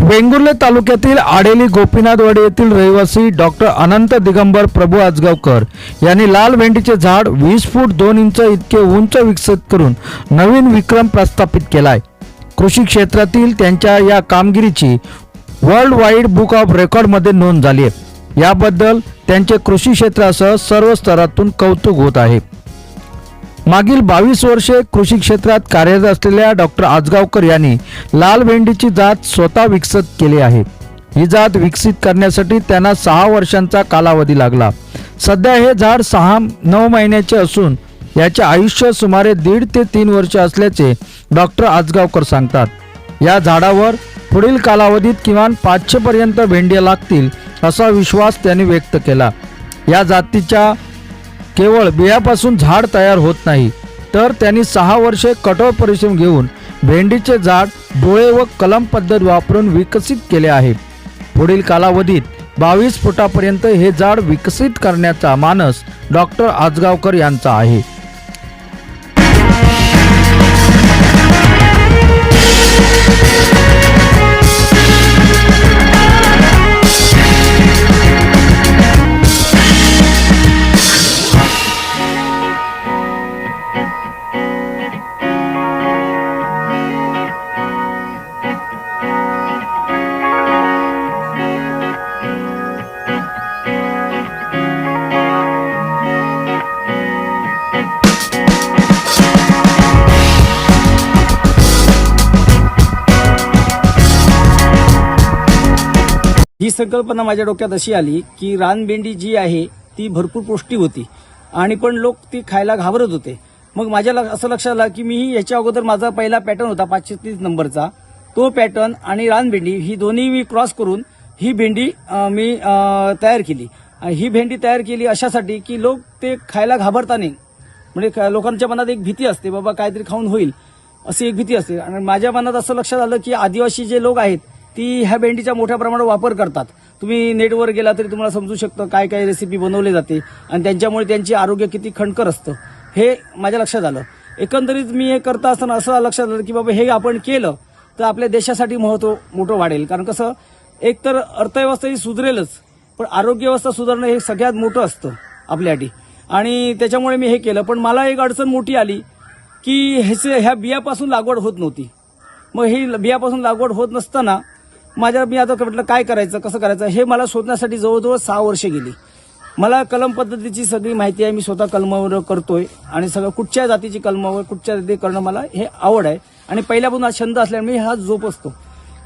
वेंगुर्ले तालुक्यातील आडेली गोपीनाथवाडी येथील रहिवासी डॉक्टर अनंत दिगंबर प्रभू आजगावकर यांनी लाल भेंडीचे झाड वीस फूट दोन इंच इतके उंच विकसित करून नवीन विक्रम प्रस्थापित केलाय. कृषी क्षेत्रातील त्यांच्या या कामगिरीची वर्ल्ड वाईड बुक ऑफ रेकॉर्डमध्ये नोंद झाली आहे. याबद्दल त्यांचे कृषी क्षेत्रासह सर्व स्तरातून कौतुक होत आहे. मागील बावीस वर्षे कृषी क्षेत्रात कार्यरत असलेल्या डॉक्टर आजगावकर यांनी लाल भेंडीची जात स्वतः विकसित केली आहे. ही जात विकसित करण्यासाठी त्यांना सहा वर्षांचा कालावधी लागला. सध्या हे झाड सहा नऊ महिन्याचे असून याचे आयुष्य सुमारे दीड ते तीन वर्ष असल्याचे डॉक्टर आजगावकर सांगतात. या झाडावर पुढील कालावधीत किमान पाचशेपर्यंत भेंड्या लागतील असा विश्वास त्यांनी व्यक्त केला. या जातीच्या केवळ बियापासून झाड तयार होत नाही तर त्यांनी सहा वर्षे कठोर परिश्रम घेऊन भेंडीचे झाड डोळे व कलम पद्धत वापरून विकसित केले आहे. पुढील कालावधीत बावीस फुटापर्यंत हे झाड विकसित करण्याचा मानस डॉक्टर आजगावकर यांचा आहे. संकल्पना माझ्या डोक्यात अशी आली की रानभेंडी जी आहे ती भरपूर पौष्टिक होती. आणि पण लोक ती खायला घाबरत होते. मग माझ्या असं लक्षात आलं की मी याच्या अगोदर माझा पहिला पॅटर्न होता पाचशे तीस नंबरचा. तो पॅटर्न आणि रानभेंडी ही दोन्ही मी क्रॉस करून ही भेंडी मी तयार केली. आणि ही भेंडी तयार केली अशासाठी की लोक ते खायला घाबरता नाही म्हणजे लोकांच्या मनात एक भीती असते बाबा काहीतरी खाऊन होईल अशी एक भीती असते. आणि माझ्या मनात असं लक्षात आलं की आदिवासी जे लोक आहेत ती ह्या भेंडीचा मोठ्या प्रमाणात वापर करतात. तुम्ही नेटवर गेला तरी तुम्हाला समजू शकतं काय काय रेसिपी बनवली जाते आणि त्यांच्यामुळे त्यांचे आरोग्य किती खणकर असतं. हे माझ्या लक्षात आलं. एकंदरीत मी हे करता असताना असं लक्षात आलं की बाबा हे आपण केलं तर आपल्या देशासाठी महत्त्व मोठं वाढेल. कारण कसं एक तर अर्थव्यवस्था ही सुधरेलच पण आरोग्य व्यवस्था सुधारणं हे सगळ्यात मोठं असतं आपल्यासाठी. आणि त्याच्यामुळे मी हे केलं. पण मला एक अडचण मोठी आली की ह्याचे ह्या बियापासून लागवड होत नव्हती. मग ही बियापासून लागवड होत नसताना माझ्या मी आता म्हटलं काय करायचं कसं करायचं? हे मला शोधण्यासाठी जवळजवळ सहा वर्षे गेली. मला कलम पद्धतीची सगळी माहिती आहे मी स्वतः कलमावर करतोय आणि सगळं कुठच्या जातीची कलमावर कुठच्या जाती करणं मला हे आवड आहे. आणि पहिल्यापासून हा छंद असल्यामुळे मी हा जोप असतो.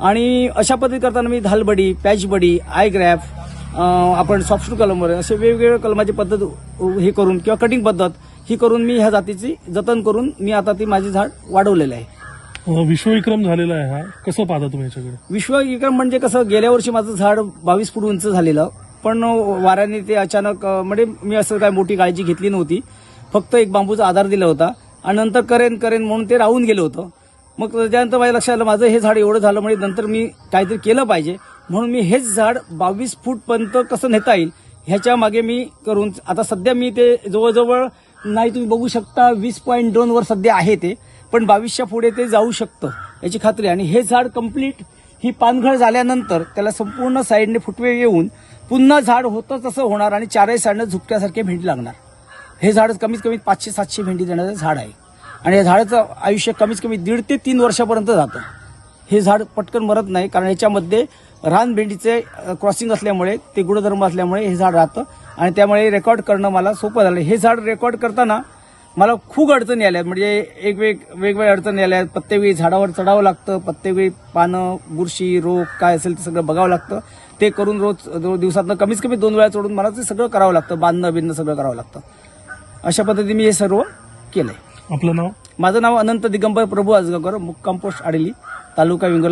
आणि अशा पद्धती करताना मी धालबडी पॅचबडी आय ग्रॅफ आपण सॉफ्ट कलमवर असे वेगवेगळ्या कलमाची पद्धत हे करून किंवा कटिंग पद्धत ही करून मी ह्या जातीची जतन करून मी आता ती माझी झाड वाढवलेलं आहे. विश्वविक्रम झालेला आहे हा. कसं पाहता तुम्ही याच्याकडे? विश्वविक्रम म्हणजे कसं गेल्या वर्षी माझं झाड बावीस फूट उंच झालेलं. पण वाऱ्याने ते अचानक म्हणजे मी असं काय मोठी काळजी घेतली नव्हती. फक्त एक बांबूचा आधार दिला होता. आणि नंतर करेन करेन म्हणून ते राहून गेलं होतं. मग त्याच्यानंतर माझ्या लक्षात आलं माझं हे झाड एवढं झालं म्हणजे नंतर मी काहीतरी केलं पाहिजे. म्हणून मी हेच झाड बावीस फूटपर्यंत कसं नेता येईल ह्याच्या मागे मी करून आता सध्या मी ते जवळजवळ नाही तुम्ही बघू शकता वीस पॉईंट दोनवर सध्या आहे ते पण बावीसच्या पुढे ते जाऊ शकतं याची खात्री आणि हे झाड कंप्लीट ही पानघळ झाल्यानंतर त्याला संपूर्ण साईडने फुटवे येऊन पुन्हा झाड होतं तसं होणार आणि चारही साईडनं झुपक्यासारखे भेंडी लागणार. हे झाड कमीत कमी पाचशे सातशे भेंडी देणारं झाड आहे. आणि या झाडाचं आयुष्य कमीत कमी दीड ते तीन वर्षापर्यंत जातं. हे झाड पटकन मरत नाही कारण याच्यामध्ये रानभेंडीचे क्रॉसिंग असल्यामुळे ते गुणधर्म असल्यामुळे हे झाड राहतं. आणि त्यामुळे रेकॉर्ड करणं मला सोपं झालं. हे झाड रेकॉर्ड करताना मला खूप अडचणी आल्या. म्हणजे एक वेग वेगवेगळ्या अडचणी आल्या. प्रत्येक झाडावर चढावं लागतं. प्रत्येक पानं बुरशी रोग काय असेल ते सगळं बघावं लागतं. ते करून रोज रोज दिवसातनं कमीत कमी दोन वेळा चढून मला ते सगळं करावं लागतं. बांधणं बिंधणं सगळं करावं लागतं. अशा पद्धतीने मी हे सर्व केलंय. आपलं नाव? माझं नाव अनंत दिगंबर प्रभू आजगावकर मुक्काम पोस्ट आडली तालुका विंगर